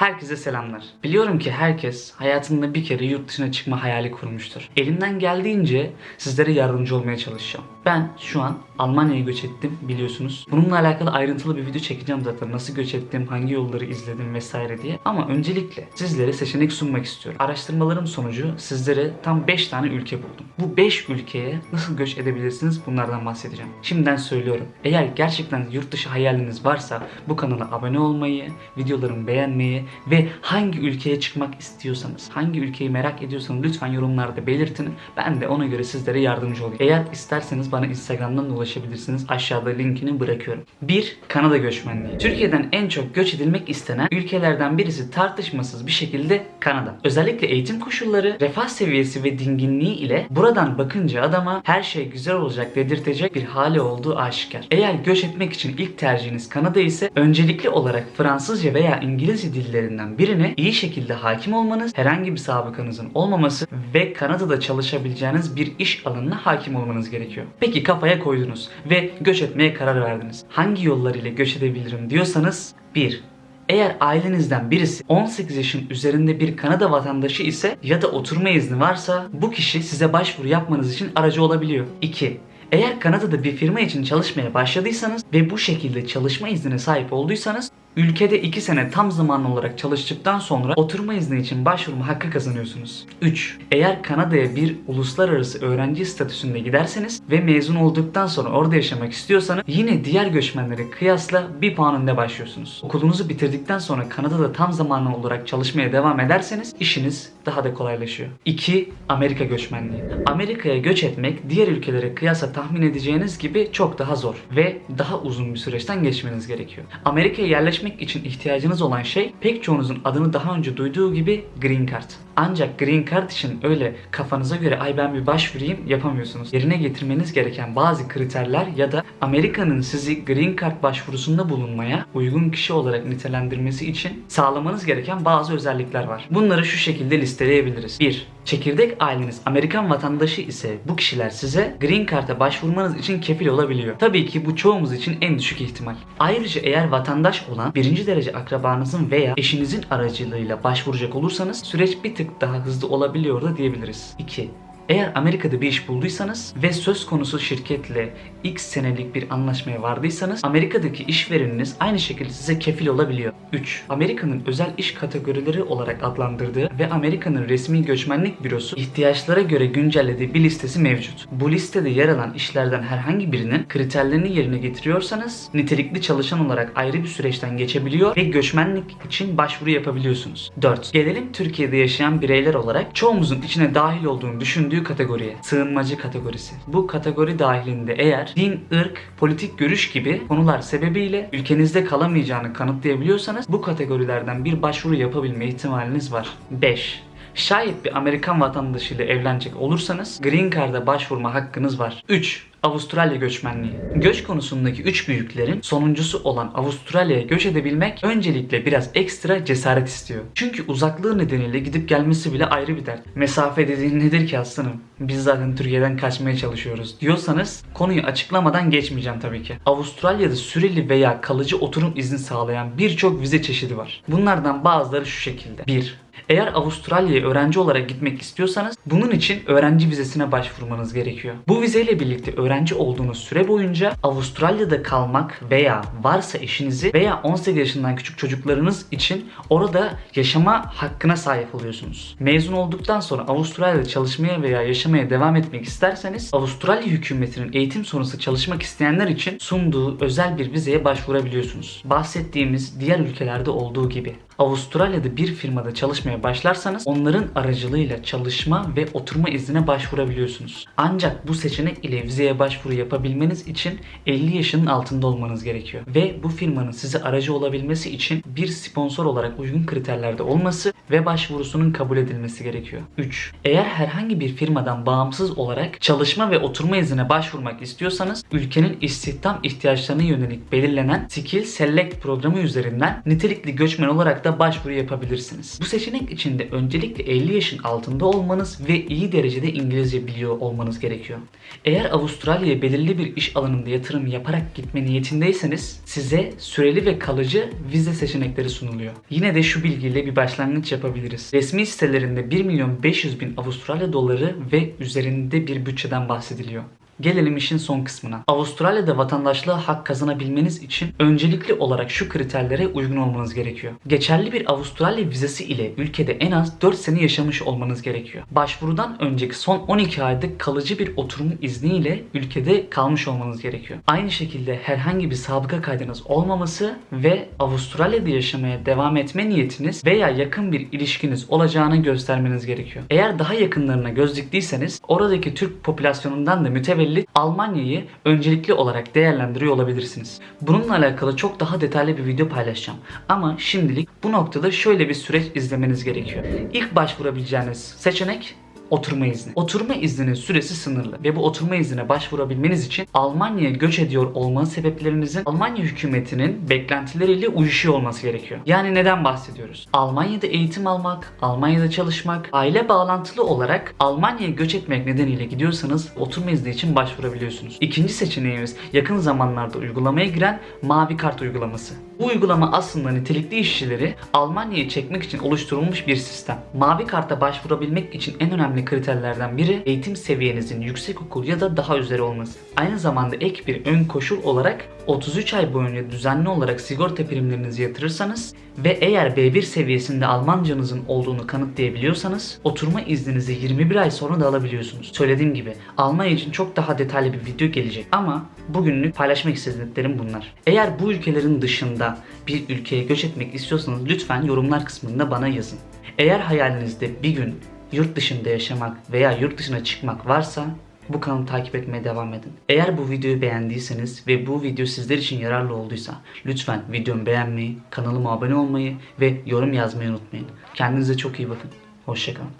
Herkese selamlar. Biliyorum ki herkes hayatında bir kere yurt dışına çıkma hayali kurmuştur. Elimden geldiğince sizlere yardımcı olmaya çalışacağım. Ben şu an Almanya'ya göç ettim biliyorsunuz. Bununla alakalı ayrıntılı bir video çekeceğim zaten. Nasıl göç ettim, hangi yolları izledim vesaire diye. Ama öncelikle sizlere seçenek sunmak istiyorum. Araştırmalarım sonucu sizlere tam 5 tane ülke buldum. Bu 5 ülkeye nasıl göç edebilirsiniz bunlardan bahsedeceğim. Şimdiden söylüyorum. Eğer gerçekten yurt dışı hayaliniz varsa bu kanala abone olmayı, videolarımı beğenmeyi ve hangi ülkeye çıkmak istiyorsanız, hangi ülkeyi merak ediyorsanız lütfen yorumlarda belirtin. Ben de ona göre sizlere yardımcı olayım. Eğer isterseniz bana Instagram'dan da ulaşabilirsiniz. Aşağıda linkini bırakıyorum. 1. Kanada göçmenliği. Türkiye'den en çok göç edilmek istenen ülkelerden birisi tartışmasız bir şekilde Kanada. Özellikle eğitim koşulları, refah seviyesi ve dinginliği ile buradan bakınca adama her şey güzel olacak dedirtecek bir hali olduğu aşikar. Eğer göç etmek için ilk tercihiniz Kanada ise öncelikli olarak Fransızca veya İngilizce dillerinden birine iyi şekilde hakim olmanız, herhangi bir sabıkanızın olmaması ve Kanada'da çalışabileceğiniz bir iş alanına hakim olmanız gerekiyor. Peki kafaya koydunuz ve göç etmeye karar verdiniz. Hangi yollar ile göç edebilirim diyorsanız 1. Eğer ailenizden birisi 18 yaşın üzerinde bir Kanada vatandaşı ise ya da oturma izni varsa bu kişi size başvuru yapmanız için aracı olabiliyor. 2. Eğer Kanada'da bir firma için çalışmaya başladıysanız ve bu şekilde çalışma iznine sahip olduysanız ülkede 2 sene tam zamanlı olarak çalıştıktan sonra oturma izni için başvurma hakkı kazanıyorsunuz. 3. Eğer Kanada'ya bir uluslararası öğrenci statüsünde giderseniz ve mezun olduktan sonra orada yaşamak istiyorsanız yine diğer göçmenlere kıyasla bir puan önde başlıyorsunuz. Okulunuzu bitirdikten sonra Kanada'da tam zamanlı olarak çalışmaya devam ederseniz işiniz daha da kolaylaşıyor. 2. Amerika göçmenliği. Amerika'ya göç etmek diğer ülkelere kıyasla tahmin edeceğiniz gibi çok daha zor ve daha uzun bir süreçten geçmeniz gerekiyor. Amerika'ya yerleşmek için ihtiyacınız olan şey pek çoğunuzun adını daha önce duyduğu gibi Green Card. Ancak Green Card için öyle kafanıza göre ay ben bir başvurayım yapamıyorsunuz. Yerine getirmeniz gereken bazı kriterler ya da Amerika'nın sizi Green Card başvurusunda bulunmaya uygun kişi olarak nitelendirmesi için sağlamanız gereken bazı özellikler var. Bunları şu şekilde listeleyebiliriz. 1. Çekirdek aileniz Amerikan vatandaşı ise bu kişiler size Green Card'a başvurmanız için kefil olabiliyor. Tabii ki bu çoğumuz için en düşük ihtimal. Ayrıca eğer vatandaş olan birinci derece akrabanızın veya eşinizin aracılığıyla başvuracak olursanız süreç bir tık daha hızlı olabiliyor da diyebiliriz. 2. Eğer Amerika'da bir iş bulduysanız ve söz konusu şirketle X senelik bir anlaşmaya vardıysanız Amerika'daki işvereniniz aynı şekilde size kefil olabiliyor. 3. Amerika'nın özel iş kategorileri olarak adlandırdığı ve Amerika'nın resmi göçmenlik bürosu ihtiyaçlara göre güncellediği bir listesi mevcut. Bu listede yer alan işlerden herhangi birinin kriterlerini yerine getiriyorsanız nitelikli çalışan olarak ayrı bir süreçten geçebiliyor ve göçmenlik için başvuru yapabiliyorsunuz. 4. Gelelim Türkiye'de yaşayan bireyler olarak çoğumuzun içine dahil olduğunu düşündüğü kategoriye. Sığınmacı kategorisi. Bu kategori dahilinde eğer din, ırk, politik görüş gibi konular sebebiyle ülkenizde kalamayacağını kanıtlayabiliyorsanız bu kategorilerden bir başvuru yapabilme ihtimaliniz var. 5. Şayet bir Amerikan vatandaşıyla evlenecek olursanız Green Card'a başvurma hakkınız var. 3. Avustralya göçmenliği. Göç konusundaki üç büyüklerin sonuncusu olan Avustralya'ya göç edebilmek öncelikle biraz ekstra cesaret istiyor. Çünkü uzaklığı nedeniyle gidip gelmesi bile ayrı bir dert. Mesafe dediğin nedir ki aslanım? Biz zaten Türkiye'den kaçmaya çalışıyoruz diyorsanız konuyu açıklamadan geçmeyeceğim tabii ki. Avustralya'da süreli veya kalıcı oturum izni sağlayan birçok vize çeşidi var. Bunlardan bazıları şu şekilde. 1. Eğer Avustralya'ya öğrenci olarak gitmek istiyorsanız bunun için öğrenci vizesine başvurmanız gerekiyor. Bu vizeyle birlikte öğrenci olduğunuz süre boyunca Avustralya'da kalmak veya varsa eşinizi veya 18 yaşından küçük çocuklarınız için orada yaşama hakkına sahip oluyorsunuz. Mezun olduktan sonra Avustralya'da çalışmaya veya yaşamaya devam etmek isterseniz Avustralya hükümetinin eğitim sonrası çalışmak isteyenler için sunduğu özel bir vizeye başvurabiliyorsunuz. Bahsettiğimiz diğer ülkelerde olduğu gibi. Avustralya'da bir firmada çalışmaya başlarsanız onların aracılığıyla çalışma ve oturma iznine başvurabiliyorsunuz. Ancak bu seçenek ile vizeye başvuru yapabilmeniz için 50 yaşının altında olmanız gerekiyor. Ve bu firmanın size aracı olabilmesi için bir sponsor olarak uygun kriterlerde olması ve başvurusunun kabul edilmesi gerekiyor. 3. Eğer herhangi bir firmadan bağımsız olarak çalışma ve oturma iznine başvurmak istiyorsanız ülkenin istihdam ihtiyaçlarına yönelik belirlenen Skill Select programı üzerinden nitelikli göçmen olarak da başvuru yapabilirsiniz. Bu seçenek başvurabilmek için de öncelikle 50 yaşın altında olmanız ve iyi derecede İngilizce biliyor olmanız gerekiyor. Eğer Avustralya'ya belirli bir iş alanında yatırım yaparak gitme niyetindeyseniz size süreli ve kalıcı vize seçenekleri sunuluyor. Yine de şu bilgiyle bir başlangıç yapabiliriz. Resmi sitelerinde 1 milyon 500 bin Avustralya doları ve üzerinde bir bütçeden bahsediliyor. Gelelim işin son kısmına. Avustralya'da vatandaşlığa hak kazanabilmeniz için öncelikli olarak şu kriterlere uygun olmanız gerekiyor. Geçerli bir Avustralya vizesi ile ülkede en az 4 sene yaşamış olmanız gerekiyor. Başvurudan önceki son 12 ayda kalıcı bir oturum izniyle ülkede kalmış olmanız gerekiyor. Aynı şekilde herhangi bir sabıka kaydınız olmaması ve Avustralya'da yaşamaya devam etme niyetiniz veya yakın bir ilişkiniz olacağını göstermeniz gerekiyor. Eğer daha yakınlarına göz diktiyseniz oradaki Türk popülasyonundan da mütevellit Almanya'yı öncelikli olarak değerlendiriyor olabilirsiniz. Bununla alakalı çok daha detaylı bir video paylaşacağım. Ama şimdilik bu noktada şöyle bir süreç izlemeniz gerekiyor. İlk başvurabileceğiniz seçenek oturma izni. Oturma izninin süresi sınırlı ve bu oturma iznine başvurabilmeniz için Almanya'ya göç ediyor olma sebeplerinizin Almanya hükümetinin beklentileriyle uyuşuyor olması gerekiyor. Yani neden bahsediyoruz? Almanya'da eğitim almak, Almanya'da çalışmak, aile bağlantılı olarak Almanya'ya göç etmek nedeniyle gidiyorsanız oturma izni için başvurabiliyorsunuz. İkinci seçeneğimiz yakın zamanlarda uygulamaya giren mavi kart uygulaması. Bu uygulama aslında nitelikli işçileri Almanya'ya çekmek için oluşturulmuş bir sistem. Mavi karta başvurabilmek için en önemli kriterlerden biri eğitim seviyenizin yüksek okul ya da daha üzeri olması. Aynı zamanda ek bir ön koşul olarak 33 ay boyunca düzenli olarak sigorta primlerinizi yatırırsanız ve eğer B1 seviyesinde Almancanızın olduğunu kanıtlayabiliyorsanız oturma izninizi 21 ay sonra da alabiliyorsunuz. Söylediğim gibi Almanya için çok daha detaylı bir video gelecek ama bugünlük paylaşmak istediklerim bunlar. Eğer bu ülkelerin dışında bir ülkeye göç etmek istiyorsanız lütfen yorumlar kısmında bana yazın. Eğer hayalinizde bir gün yurt dışında yaşamak veya yurt dışına çıkmak varsa bu kanalı takip etmeye devam edin. Eğer bu videoyu beğendiyseniz ve bu video sizler için yararlı olduysa lütfen videomu beğenmeyi, kanalıma abone olmayı ve yorum yazmayı unutmayın. Kendinize çok iyi bakın. Hoşçakalın.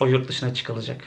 O yurt dışına çıkılacak.